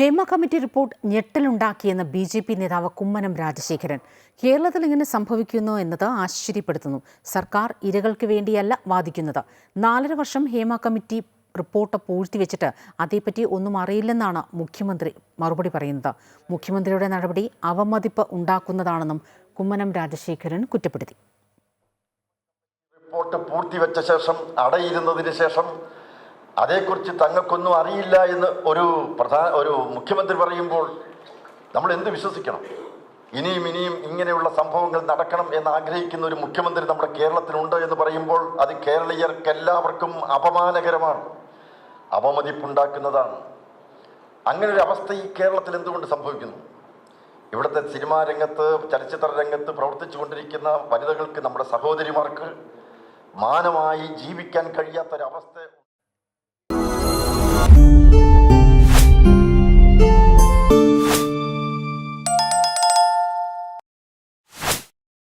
Hema committee report ഞെട്ടലുണ്ടാക്കിയെന്ന് B J P നേതാവ് കുമ്മനം രാജശേഖരൻ. കേരളത്തിൽ ഇങ്ങനെ സംഭവിക്കുന്നു എന്നത് ആശ്ചര്യപ്പെടുത്തുന്നു. സർക്കാർ ഇരകൾക്ക് വേണ്ടിയല്ല വാദിക്കുന്നത്. നാലര വർഷം ഹേമ കമ്മിറ്റി റിപ്പോർട്ട് പൂഴ്ത്തിവെച്ചിട്ട് അതേപ്പറ്റി ഒന്നും അറിയില്ലെന്നാണ് മുഖ്യമന്ത്രി മറുപടി പറയുന്നത്. മുഖ്യമന്ത്രിയുടെ നടപടി അവമതിപ്പ് ഉണ്ടാക്കുന്നതാണെന്നും കുമ്മനം രാജശേഖരൻ കുറ്റപ്പെടുത്തി. റിപ്പോർട്ട് പൂഴ്ത്തിവെച്ച ശേഷം അടയിരുന്നതിന് ശേഷം അതേക്കുറിച്ച് തങ്ങൾക്കൊന്നും അറിയില്ല എന്ന് ഒരു പ്രധാന ഒരു മുഖ്യമന്ത്രി പറയുമ്പോൾ നമ്മൾ എന്ത് വിശ്വസിക്കണം? ഇനിയും ഇനിയും ഇങ്ങനെയുള്ള സംഭവങ്ങൾ നടക്കണം എന്ന് ആഗ്രഹിക്കുന്ന ഒരു മുഖ്യമന്ത്രി നമ്മുടെ കേരളത്തിലുണ്ട് എന്ന് പറയുമ്പോൾ അത് കേരളീയർക്ക് എല്ലാവർക്കും അപമാനകരമാണ് അപമതിപ്പുണ്ടാക്കുന്നതാണ്. അങ്ങനെ ഒരു അവസ്ഥ ഈ കേരളത്തിൽ എന്തുകൊണ്ട് സംഭവിക്കുന്നു? ഇവിടുത്തെ സിനിമാ രംഗത്ത് ചലച്ചിത്ര രംഗത്ത് പ്രവർത്തിച്ചു കൊണ്ടിരിക്കുന്ന വനിതകൾക്ക് നമ്മുടെ സഹോദരിമാർക്ക് മാനമായി ജീവിക്കാൻ കഴിയാത്തൊരവസ്ഥ